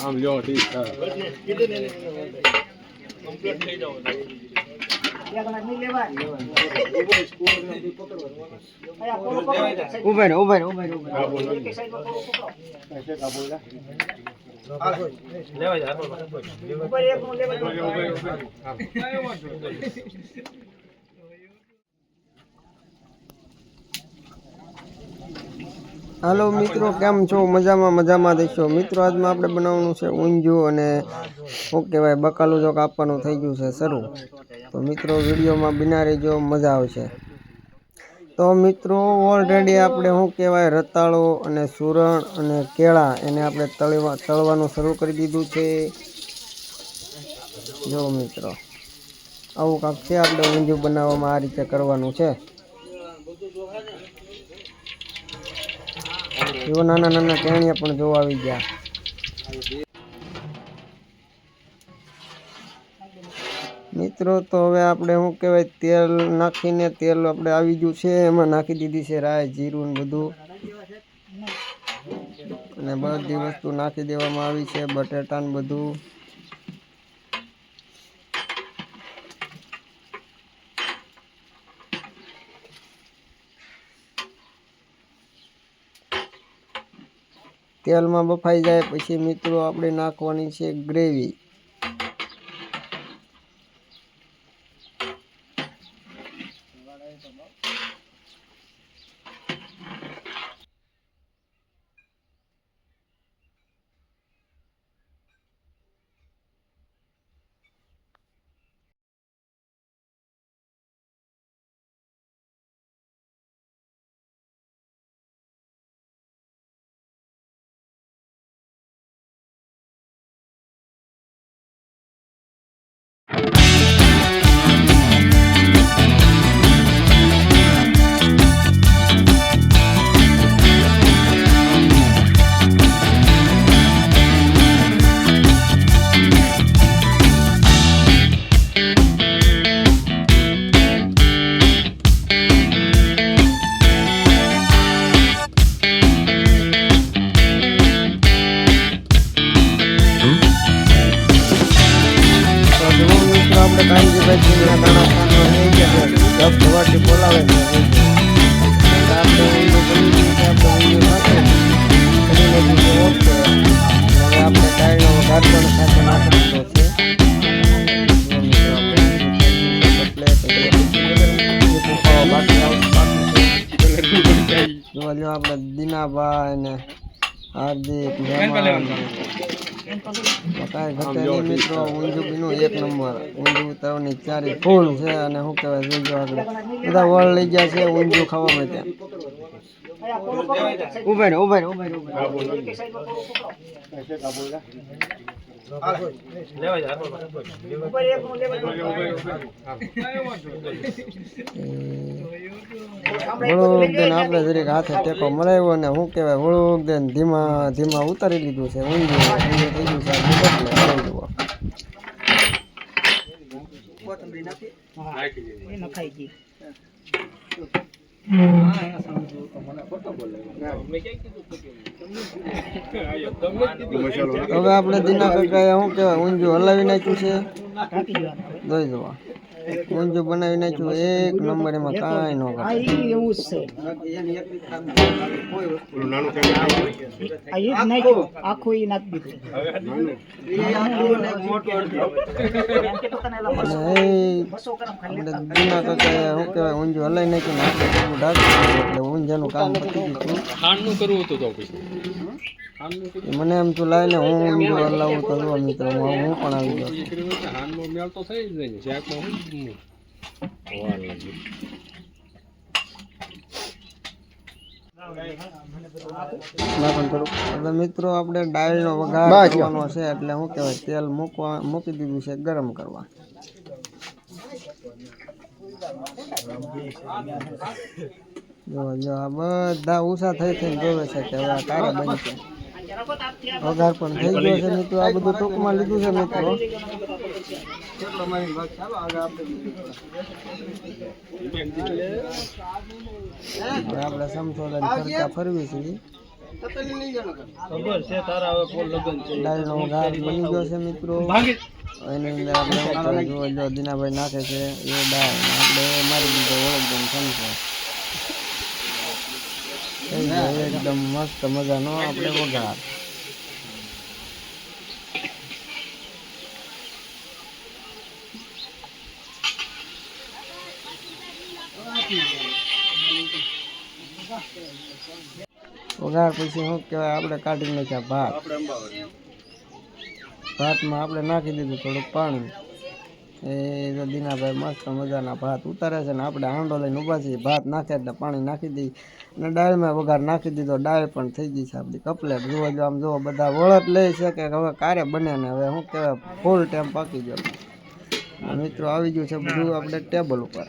આમ લ્યો ઠીક છે. ઊભા રહો ઊભા હા બોલો ને. હાલો મિત્રો, કેમ છો? મજામાં મજામાં દેશો. મિત્રો, આજમાં આપણે બનાવવાનું છે ઊંધિયું અને શું કહેવાય, બકાલું જો કાપવાનું થઈ ગયું છે શરૂ. તો મિત્રો, વિડીયોમાં બિના રહેજો, મજા આવશે. તો મિત્રો ઓલરેડી આપણે શું કહેવાય, રતાળો અને સુરણ અને કેળા એને આપણે તળવા, તળવાનું શરૂ કરી દીધું છે. જો મિત્રો, આવું કાંક છે આપણે ઊંધિયું બનાવવામાં આ રીતે કરવાનું છે. જો નાના નાના ટેણિયા પણ જોવા આવી ગયા. મિત્રો, તો હવે આપણે શું કહેવાય, તેલ નાખીને તેલ આપણે આવી ગયું છે, એમાં નાખી દીધી છે રાય જીરું ને બધું. અને બધી વસ્તુ નાખી દેવામાં આવી છે, બટેટા ને બધું. તેલમાં બફાઈ જાય પછી મિત્રો આપણે નાખવાની છે ગ્રેવી. છે ઓકે હવે આપણે ડાળનો વઘાર પણ સાથે નાખી દીધો છે આપણે છે દીનાભાઈ ને હાર્દિક કાંઈ ઘટે નહીં મિત્રો ઊંધું એક નંબર. ઊંધું તવની ચારી ફૂલ છે અને શું કહેવાય જોજો આગળ. બધા વળ લઈ ગયા છે ઊંધું ખાવા માટે. ઊભા ઊભા ઊભા ઊભા હા બોલો ને. વળુક દેન આપણે જરીક હાથે ટેકો મરાવ્યો ને શું કહેવાય વળુક દેન ધીમા ધીમા ઉતારી લીધું છે ઊંધું થઈ ગયું છે, આ બદલે લઈ જુઓ નાખી દીધી. મસાલો નાખી. હવે આપણે દીના કાય શું કહેવાય ઊંધું હલાવી નાખ્યું છે? દોઈ જુઓ ઊંધું બનાવી નાખ્યું એક નંબર એમાં કાંઈ ન કરે પેકેટ નાખી. આખું ઈ નાખી દીધું એ દીના કાકાએ શું કહેવાય ઊંધું હલાઈ નાખ્યું એટલે ઊંઝાનું કામ પતી ગયું ખાંડનું કરવું હતું તો પછી મને એમ તો લાય ને હું હલાવું તો જુઓ મિત્રો હું પણ આવી ગયો. દીકરી તો મેળ તો થઈ જ જાય ને શાકમાં હું વાર લાગે એટલે મિત્રો આપણે ડાળનો વઘાર કરવાનો છે એટલે શું કહેવાય તેલ મૂકવા મૂકી દીધું છે ગરમ કરવા. જો જો આ બધા ઉષા થઈ થઈને જોવે છે કે હવે આ વઘાર પણ થઈ ગયો છે મિત્રો આ બધું ટૂંકમાં લીધું છે મિત્રો. આપણે સમસોલન ફરતા ફરવી છીએ ખબર છે તારા હવે પોલ લગન છે? દાળનો વઘાર બની ગયો છે મિત્રો. એની અંદર આપણે જો દીનાભાઈ નાખે છે એ ડાય આપડે આપણે મારી દીધો ઓળખ ગયો એકદમ મસ્ત મજાનો આપણે વઘાર. વઘાર પછી શું કહેવાય? આપણે કાઢી નાખ્યા ભાત. ભાતમાં આપણે નાખી દીધું થોડુંક પાણી. એ જો દીનાભાઈ મસ્ત મજાના ભાત ઉતારે છે ને આપણે હાંડો લઈને ઊભા છીએ. ભાત નાખે એટલે પાણી નાખી દઈએ. અને ડાળમાં વઘાર નાખી દીધો ડાળ પણ થઈ ગઈ છે આપણી કપલેટ. જુઓ જો આમ જુઓ, બધા વળત લે છે કે હવે કારે બને ને હવે શું કહેવાય ફૂલ ટાઈમ પાકી ગયો. મિત્રો આવી ગયું છે બધું આપણે ટેબલ ઉપર.